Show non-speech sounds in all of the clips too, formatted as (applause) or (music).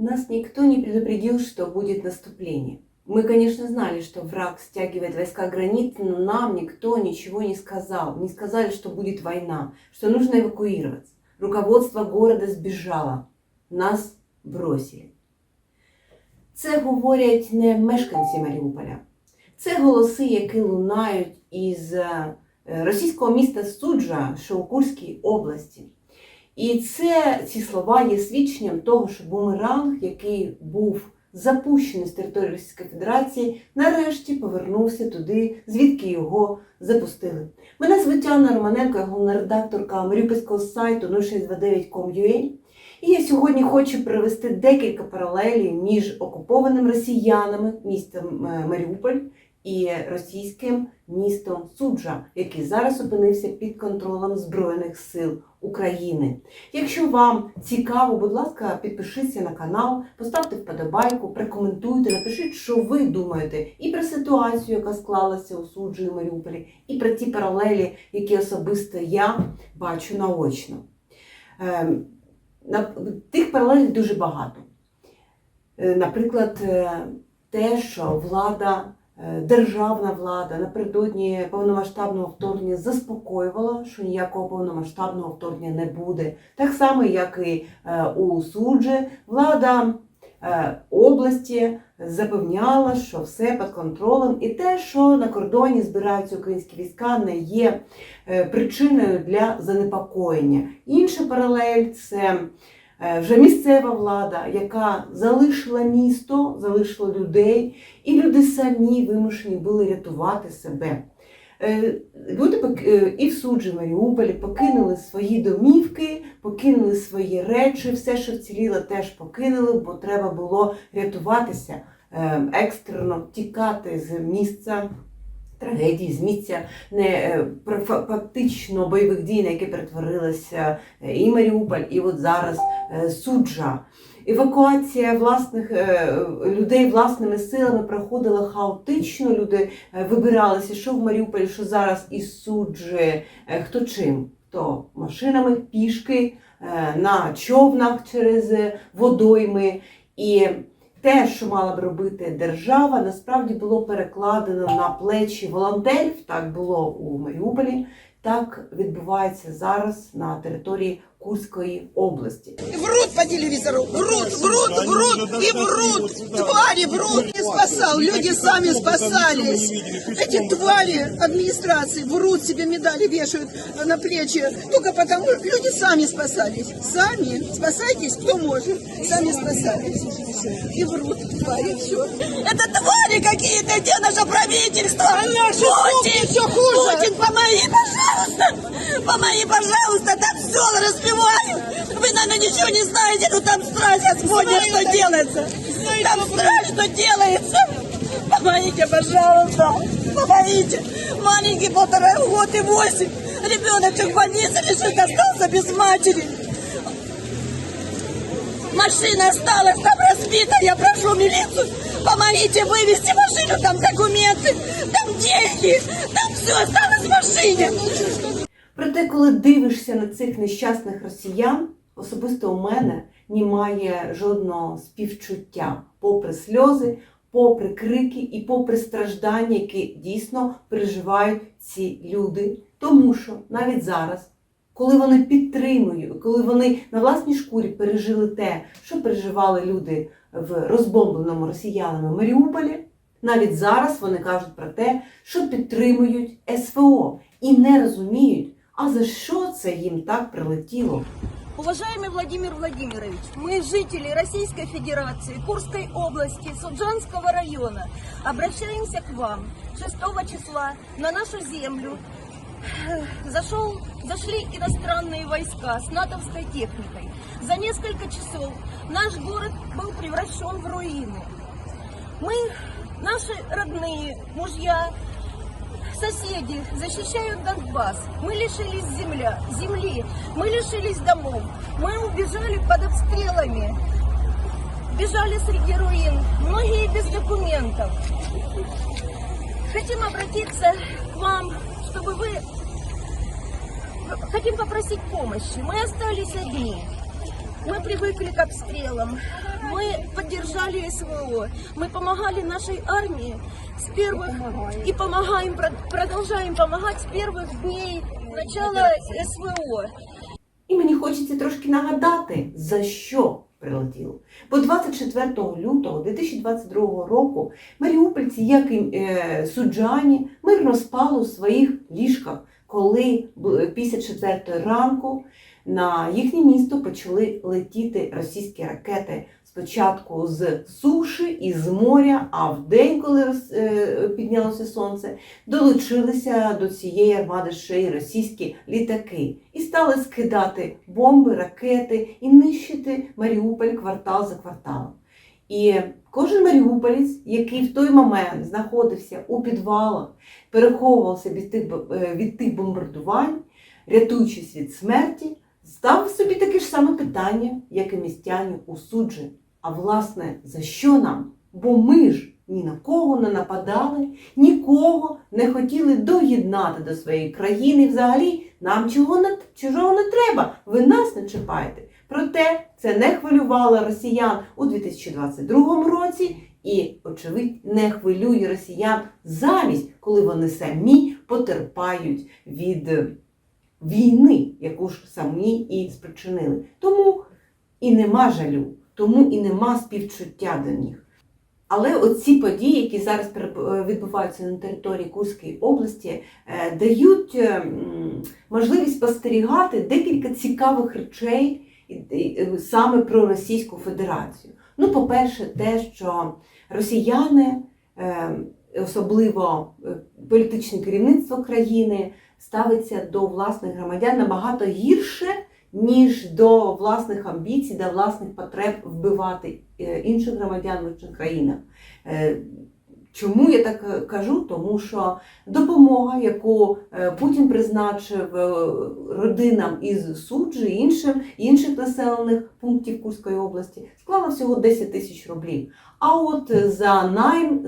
Нас никто не предупредил, что будет наступление. Мы, конечно, знали, что враг стягивает войска к границе, но нам никто ничего не сказал. Не сказали, что будет война, что нужно эвакуироваться. Руководство города сбежало. Нас бросили. Це говорять не мешканці Маріуполя. Це голоси, які лунають із е, російського міста Суджа, що у Курській області. І це ці слова є свідченням того, що бумеранг, який був запущений з території Російської Федерації, нарешті повернувся туди, звідки його запустили. Мене звуть Анна Романенко, я головна редакторка маріупольського сайту 0629.com.ua. І я сьогодні хочу привести декілька паралелів між окупованим росіянами містом е, Маріуполь і російським містом Суджа, який зараз опинився під контролем Збройних сил України. Якщо вам цікаво, будь ласка, підпишіться на канал, поставте вподобайку, прокоментуйте, напишіть, що ви думаєте і про ситуацію, яка склалася у Суджі і Маріуполі, і про ті паралелі, які особисто я бачу наочно. Ем, Тих паралелей дуже багато. Е, Наприклад, е, те, що влада, державна влада напередодні повномасштабного вторгнення заспокоювала, що ніякого повномасштабного вторгнення не буде. Так само, як і е, у суджі, влада е, області запевняла, що все під контролем, і те, що на кордоні збираються українські війська, не є е, причиною для занепокоєння. Інша паралель це е, вже місцева влада, яка залишила місто, залишила людей, і люди самі вимушені були рятувати себе. Е, Люди е, і в суджі Маріуполі покинули свої домівки, покинули свої речі, все, що вціліло, теж покинули, бо треба було рятуватися, е, екстрено тікати з місця трагедії, з не е, фактично бойових дій, на які перетворилися е, і Маріуполь, і от зараз е, суджа. Евакуація власних людей власними силами проходила хаотично. Люди вибиралися, що в Маріуполі, що зараз із суджі, хто чим, хто машинами, пішки, на човнах через водойми. І те, що мала б робити держава, насправді було перекладено на плечі волонтерів. Так було у Маріуполі, так відбувається зараз на території Курської області. Врут по телевизору, врут, врут, врут и врут. Твари врут. Не спасал, люди сами спасались. Эти твари администрации врут, себе медали вешают на плечи. Только потому, что люди сами спасались. Сами. Спасайтесь, кто может. Сами спасались. И врут, твари, все. Это твари какие-то, где наше правительство? А наши Путин, всё хуже. Путин, помоги, пожалуйста! Помоги, пожалуйста, там все разбивают! Вы, наверное, ничего не знаете, но там страсть Господня, что делается! Там страсть, что делается! Помогите, пожалуйста! Помогите! Маленький полтора года и восемь! Ребеночек в больнице лежит, остался без матери! Машина осталась там разбита, я прошу милицию, помогите вывести машину, там документы, там деньги, там все осталось в машине. Проте, коли дивишся на цих нещасних росіян, особисто у мене немає жодного співчуття, попри сльози, попри крики і попри страждання, які дійсно переживають ці люди. Тому що навіть зараз, коли вони підтримують, коли вони на власній шкурі пережили те, що переживали люди в розбомбленому росіянами Маріуполі, навіть зараз вони кажуть про те, що підтримують СВО і не розуміють, а за що це їм так прилетіло. Уважаемый Владимир Владимирович, мы, жители Российской Федерации, Курской области, Суджанского района, обращаемся к вам. 6 числа на нашу землю зашел, зашли иностранные войска с натовской техникой. За несколько часов наш город был превращен в руины. Мы, наши родные, мужья, соседи защищают Донбасс. Мы лишились земля, земли, мы лишились домов. Мы убежали под обстрелами. Бежали среди руин, многие без документов. Хотим обратиться к вам, чтобы вы... Хотим попросить помощи. Мы остались одни. Мы привыкли к обстрелам. Мы поддержали СВО. Мы помогали нашей армии с первых и помогаем, прод- продолжаем помогать с первых дней начала СВО. І мені хочеться трошки нагадати, за що прилетіло. Бо 24 лютого 2022 року маріупольці, як і е, суджані, мирно спали у своїх ліжках, коли б- після 4 ранку на їхнє місто почали летіти російські ракети спочатку з суші і з моря, а в день, коли е, піднялося сонце, долучилися до цієї армади ще й російські літаки і стали скидати бомби, ракети і нищити Маріуполь квартал за кварталом. І кожен маріуполець, який в той момент знаходився у підвалах, переховувався від тих, е, від тих бомбардувань, рятуючись від смерті, став собі таке ж саме питання, як і містяні у суджі. А власне, за що нам? Бо ми ж ні на кого не нападали, нікого не хотіли доєднати до своєї країни. Взагалі нам чого не, чужого не треба. Ви нас не чіпаєте. Проте це не хвилювало росіян у 2022 році і, очевидь, не хвилює росіян замість, коли вони самі потерпають від війни, яку ж самі і спричинили. Тому і нема жалю, тому і нема співчуття до них. Але оці події, які зараз е, відбуваються на території Курської області, е, дають е, можливість спостерігати декілька цікавих речей е, саме про Російську Федерацію. Ну, по-перше, те, що росіяни, е, особливо політичне керівництво країни, ставиться до власних громадян набагато гірше, ніж до власних амбіцій, до власних потреб вбивати е, інших громадян в інших країнах. Чому я так е, кажу? Тому що допомога, яку е, Путін призначив е, родинам із Суджі іншим інших населених пунктів Курської області, склала всього 10 тисяч рублів. А от за найм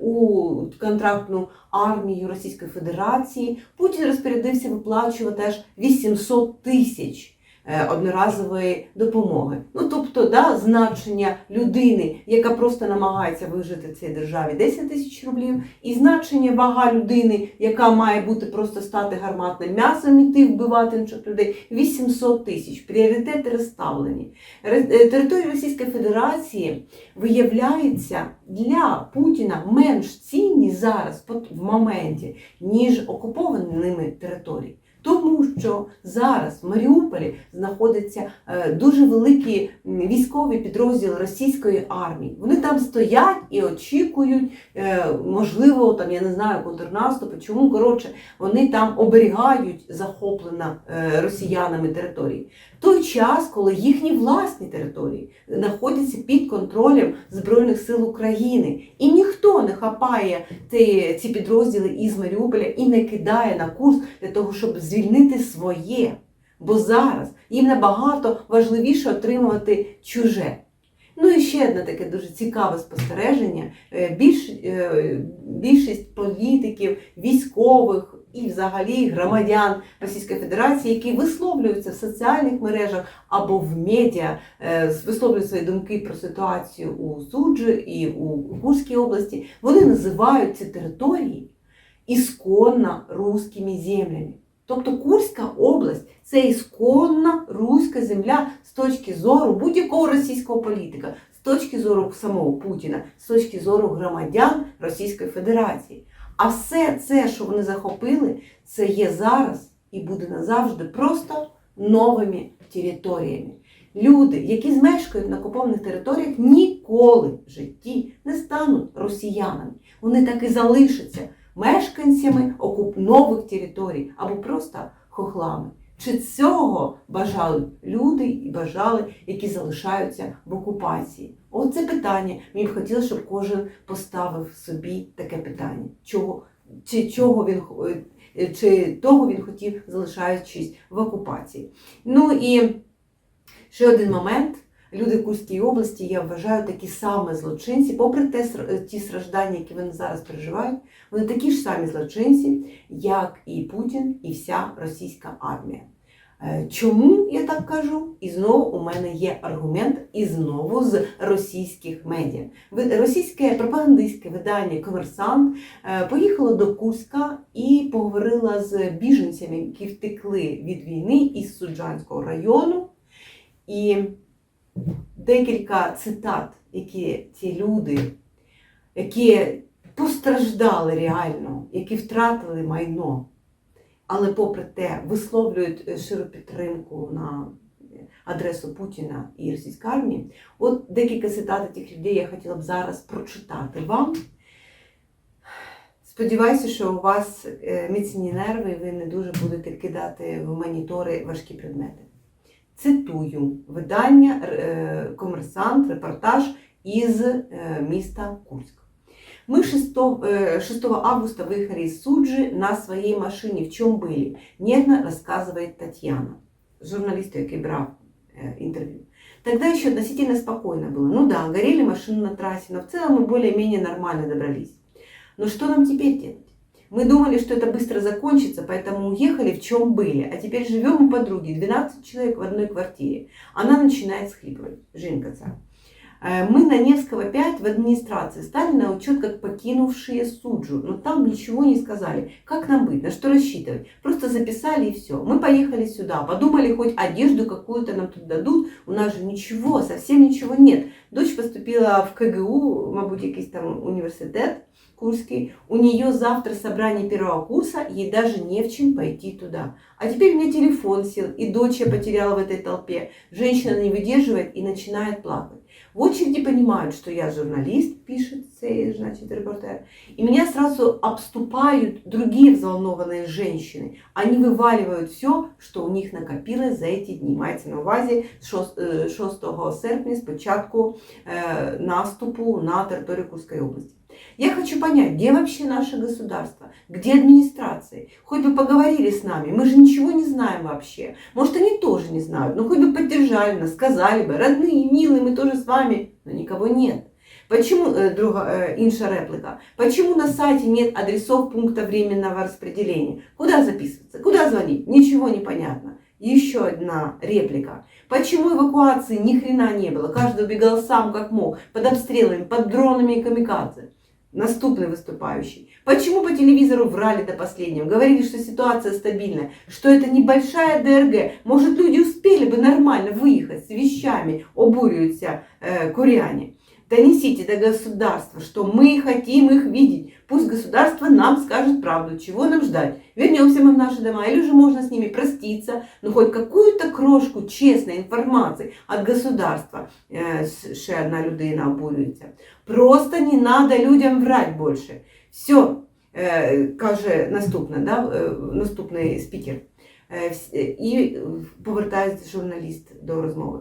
у контрактну армію Російської Федерації Путін розпорядився виплачувати аж 800 тисяч одноразової допомоги. Ну тобто, да, значення людини, яка просто намагається вижити в цій державі 10 тисяч рублів, і значення вага людини, яка має бути просто стати гарматним м'ясом, іти вбивати інших людей 800 тисяч. Пріоритети розставлені. Е, Територія Російської Федерації виявляється для Путіна менш цінні зараз в моменті, ніж окуповані ними території. Тому що зараз в Маріуполі знаходяться е, дуже великі військові підрозділи російської армії. Вони там стоять і очікують, е, можливо, там я не знаю, контрнаступу. Чому коротше вони там оберігають захоплена е, росіянами території. Той час, коли їхні власні території знаходяться під контролем Збройних сил України, і ніхто не хапає ці підрозділи із Маріуполя і не кидає на курс для того, щоб звільнити своє. Бо зараз їм набагато важливіше отримувати чуже. Ну і ще одне таке дуже цікаве спостереження. Е, Більш, е, більшість політиків, військових і взагалі громадян Російської Федерації, які висловлюються в соціальних мережах або в медіа, е, висловлюють свої думки про ситуацію у Суджі і у Курській області, вони називають ці території ісконно руськими землями. Тобто Курська область це ісконна руська земля з точки зору будь-якого російського політика, з точки зору самого Путіна, з точки зору громадян Російської Федерації. А все це, що вони захопили, це є зараз і буде назавжди просто новими територіями. Люди, які змешкають на окупованих територіях, ніколи в житті не стануть росіянами. Вони так і залишаться мешканцями окуп нових територій або просто хохлами. Чи цього бажали люди і бажали, які залишаються в окупації? Оце питання. Мені б хотілося, щоб кожен поставив собі таке питання. Чого, чи, чого він, е, чи того він хотів, залишаючись в окупації? Ну і ще один момент. Люди в Курській області, я вважаю, такі самі злочинці, попри те, ср- ті страждання, які вони зараз переживають, вони такі ж самі злочинці, як і Путін, і вся російська армія. Е, Чому я так кажу? І знову у мене є аргумент, і знову з російських медіа. Російське пропагандистське видання Комерсант е, поїхало до Курська і поговорила з біженцями, які втекли від війни із Суджанського району. І декілька цитат, які ці люди, які постраждали реально, які втратили майно, але попри те висловлюють е, щиру підтримку на адресу Путіна і російської армії. От декілька цитат тих людей я хотіла б зараз прочитати вам. Сподіваюся, що у вас е, міцні нерви, і ви не дуже будете кидати в монітори важкі предмети. Цитую видання Комерсант, репортаж із міста Курськ. Мы 6, э, 6 августа выехали из Суджи на своей машине. В чем были? Нервно рассказывает Татьяна, журналисту, який брав интервью. Тогда еще относительно спокойно было. Ну да, горели машины на трассе, но в целом мы более-менее нормально добрались. Но что нам теперь делать? Мы думали, что это быстро закончится, поэтому уехали в чем были. А теперь живем у подруги, 12 человек в одной квартире. Она начинает схлипывать. Царь. Э, Мы на Невского 5 в администрации стали на учет как покинувшие Суджу, но там ничего не сказали. Как нам быть, на что рассчитывать? Просто записали и все. Мы поехали сюда, подумали, хоть одежду какую-то нам тут дадут. У нас же ничего, совсем ничего нет. Дочь поступила в КГУ, мабуть, якийсь там университет Курский. У нее завтра собрание первого курса, ей даже не в чем пойти туда. А теперь у меня телефон сел, и дочь я потеряла в этой толпе. Женщина не выдерживает и начинает плакать. В очереди понимают, что я журналист, пишет цей, значит, репортер, и меня сразу обступают другие взволнованные женщины. Они вываливают все, что у них накопилось за эти дни. Мається на увазі 6, е, 6 серпня, з початку е, наступу на територію Курской области. Я хочу понять, где вообще наше государство, где администрации. Хоть бы поговорили с нами, мы же ничего не знаем вообще. Может, они тоже не знают, но хоть бы поддержали нас, сказали бы, родные, милые, мы тоже с вами, но никого нет. Почему, э, друга, э, инша реплика, почему на сайте нет адресов пункта временного распределения? Куда записываться? Куда звонить? Ничего не понятно. Еще одна реплика. Почему эвакуации ни хрена не было? Каждый убегал сам как мог, под обстрелами, под дронами и камикадзе. Наступный выступающий. Почему по телевизору врали до последнего? Говорили, что ситуация стабильная, что это небольшая ДРГ. Может, люди успели бы нормально выехать с вещами, обуриваются э, куряне. Донесите до государства, что мы хотим их видеть. Пусть государство нам скажет правду, чего нам ждать. Вернемся мы в наши дома, или же можно с ними проститься, но хоть какую-то крошку честной информации от государства. Е, с- ще одна людина обурюється. Просто не надо людям врать більше. Все, е, каже наступна, да, е, наступний спікер. Е, вс- е, І е, повертається журналіст до розмови.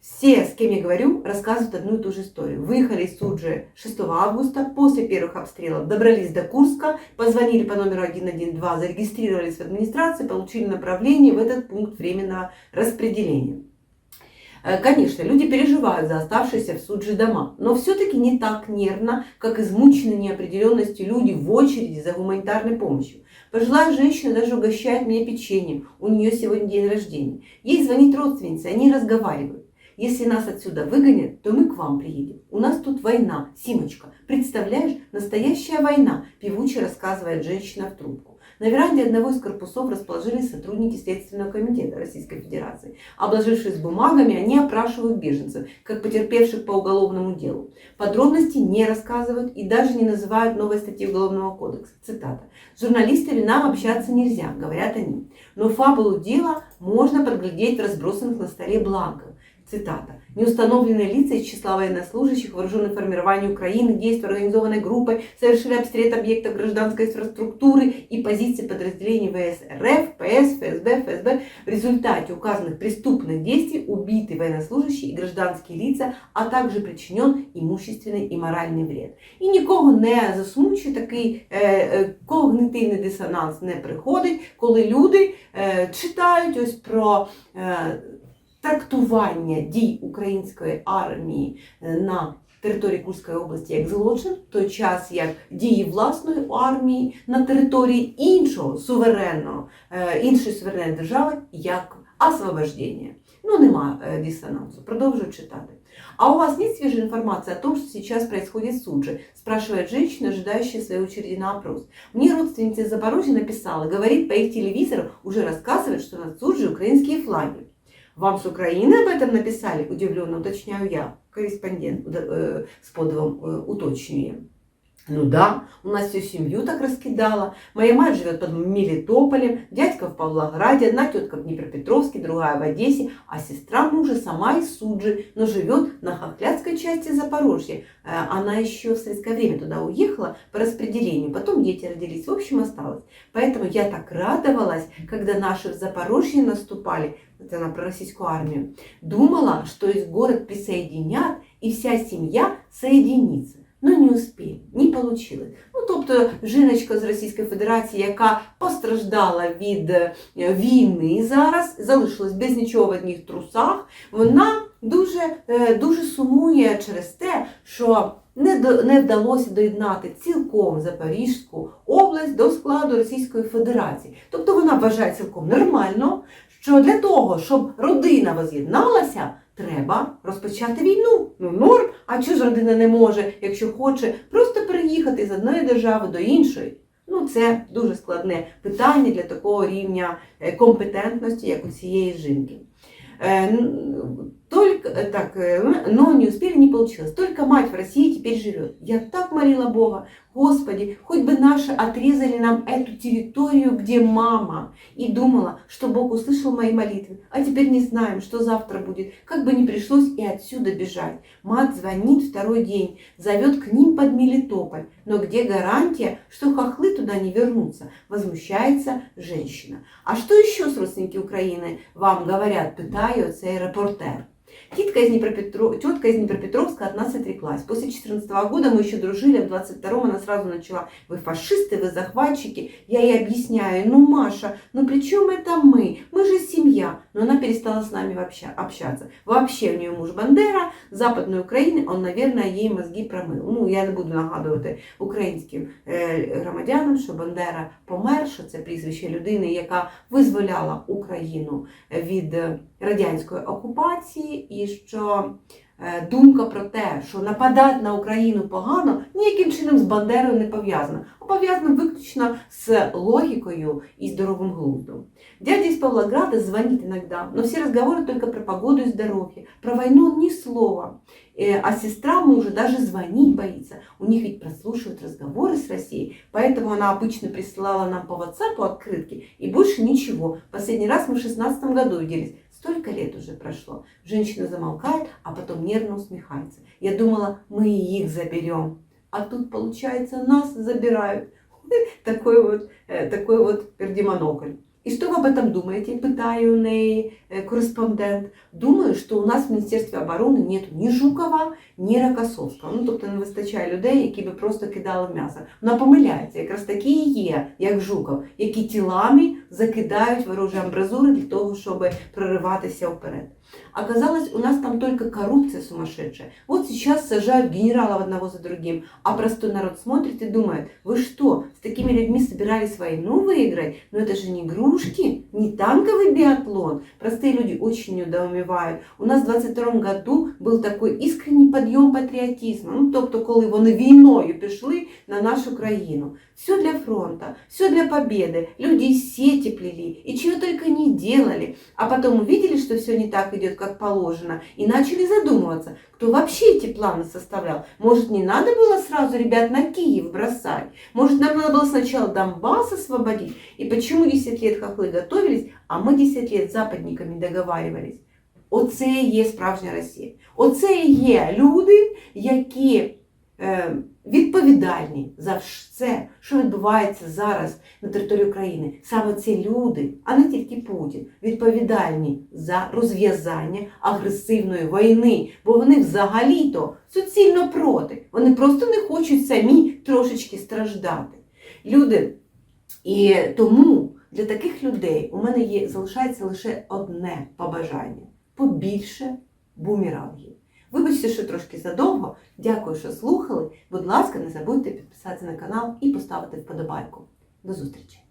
Все, с кем я говорю, рассказывают одну и ту же историю. Выехали из Суджи 6 августа, после первых обстрелов добрались до Курска, позвонили по номеру 112, зарегистрировались в администрации, получили направление в этот пункт временного распределения. Э, Конечно, люди переживают за оставшиеся в Суджи дома, но все-таки не так нервно, как измученные неопределенностью люди в очереди за гуманитарной помощью. Пожилая женщина даже угощает меня печеньем, у нее сегодня день рождения. Ей звонит родственница, они разговаривают. Если нас отсюда выгонят, то мы к вам приедем. У нас тут война, Симочка. Представляешь, настоящая война, певуче рассказывает женщина в трубку. На веранде одного из корпусов расположились сотрудники Следственного комитета Российской Федерации. Обложившись бумагами, они опрашивают беженцев, как потерпевших по уголовному делу. Подробности не рассказывают и даже не называют новой статьи Уголовного кодекса. Цитата. «С журналистами нам общаться нельзя», говорят они. Но фабулу дела можно подглядеть в разбросанных на столе бланках. Цитата. Неустановленные лица из числа военнослужащих вооруженных формирований Украины, действуя организованной группой, совершили обстрел объектов гражданской инфраструктуры и позиций подразделений ВС РФ, ПС, ФСБ, ФСБ. В результате указанных преступных действий убиты военнослужащие и гражданские лица, а также причинен имущественный и моральний вред. І нікого не засмучує такий е, е, когнитивний дисонанс не приходить, коли люди е, читають ось про е, трактування дій української армії е, на території Курської області як злочин, в той час як дії власної армії на території іншого суверенного, е, іншої суверенної держави як освобождение. Ну, нема э, диссонансу. Продолжу читать. А у вас нет свежей информации о том, что сейчас происходит в Суджи? Спрашивает женщина, ожидающая своей очереди на опрос. Мне родственница из Запорожья написала, говорит, по их телевизору уже рассказывают, что на Суджи украинские флаги. Вам с Украины об этом написали? Удивленно уточняю я, корреспондент э, с подвом э, уточнением. Ну да, у нас всю семью так раскидала. Моя мать живет под Мелитополем, дядька в Павлограде, одна тетка в Днепропетровске, другая в Одессе, а сестра мужа сама из Суджи, но живет на хохлядской части Запорожья. Э, Она еще в советское время туда уехала по распределению, потом дети родились, в общем осталась. Поэтому я так радовалась, когда наши в Запорожье наступали, это она про российскую армию, думала, что из город присоединят и вся семья соединится. Ну не успіли, не получилось. Ну тобто жіночка з Російської Федерації, яка постраждала від е, війни зараз, залишилась без нічого в одних трусах, вона дуже, е, дуже сумує через те, що не, до, не вдалося доєднати цілком Запорізьку область до складу Російської Федерації. Тобто вона вважає цілком нормально, що для того, щоб родина воз'єдналася, треба розпочати війну. Ну, норм, а чого ж родина не може, якщо хоче, просто переїхати з одної держави до іншої? Ну, це дуже складне питання для такого рівня е, компетентності, як у цієї жінки. Э, н- Только э, так, э, но не успели, не получилось. Только мать в России теперь живет. Я так молила Бога, Господи, хоть бы наши отрезали нам эту территорию, где мама. И думала, что Бог услышал мои молитвы. А теперь не знаем, что завтра будет. Как бы ни пришлось и отсюда бежать. Мать звонит второй день, зовет к ним под Мелитополь. Но где гарантия, что хохлы туда не вернутся? Возмущается женщина. А что еще с родственники Украины вам говорят, питаю цей репортер? Тетка из, Днепропетро... Тетка из Днепропетровска от нас отреклась. После 2014 года мы еще дружили, а в 22 она сразу начала, вы фашисты, вы захватчики. Я ей объясняю, ну Маша, ну при чем это мы? Мы же семья. Но она перестала с нами вообще общаться. Вообще у нее муж Бандера, з Западної України, он, наверное, їй мозги промив. Ну, я не буду нагадувати українським е, громадянам, що Бандера помер, що це прізвище людини, яка визволяла Україну від е, радянської окупації, і що е, думка про те, що нападати на Україну погано, ніяким чином з Бандерою не пов'язана, а пов'язана виключно з логікою і здоровим глуздом. Дядя из Павлограда звонит иногда, но все разговоры только про погоду и здоровье. Про войну он ни слова. Э, А сестра мужа даже звонить боится. У них ведь прослушивают разговоры с Россией, поэтому она обычно присылала нам по WhatsApp открытки и больше ничего. Последний раз мы в 16 году виделись. Столько лет уже прошло. Женщина замолкает, а потом нервно усмехается. Я думала, мы их заберем. А тут, получается, нас забирают. (laughs) Такой вот, э, такой вот пердемонокль. И что вы об этом думаете? Питаю у неї е, кореспондент. Думаю, що у нас в Міністерстві оборони нет ні Жукова, ні Рокосовського. Ну, тобто не вистачає людей, які би просто кидали м'ясо. Вона помиляється, якраз такі і є, як Жуков, які тілами закидають ворожі амбразури для того, щоб прориватися вперед. Оказалось, у нас там только коррупция сумасшедшая. Вот сейчас сажают генералов одного за другим, а простой народ смотрит и думает, вы что, с такими людьми собирались войну выиграть? Но это же не игрушки, не танковый биатлон. Простые люди очень недоумевают. У нас в 22 году был такой искренний подъем патріотизму. Ну, тобто, коли вони війною пішли на нашу країну. Все для фронта, все для победы. Люди сети плели и чего только не делали. А потом увидели, что все не так идет, как положено, и начали задумываться, кто вообще эти планы составлял. Может, не надо было сразу ребят на Киев бросать? Может, нам надо было сначала Донбасс освободить? И почему 10 лет хохлы готовились, а мы 10 лет с западниками договаривались? Оце і є справжня Росія. Оце і є люди, які е, відповідальні за все, що відбувається зараз на території України. Саме ці люди, а не тільки Путін, відповідальні за розв'язання агресивної війни, бо вони взагалі-то суцільно проти. Вони просто не хочуть самі трошечки страждати. Люди, і тому для таких людей у мене є залишається лише одне побажання побільше бумерангів. Вибачте, що трошки задовго. Дякую, що слухали. Будь ласка, не забудьте підписатися на канал і поставити вподобайку. До зустрічі!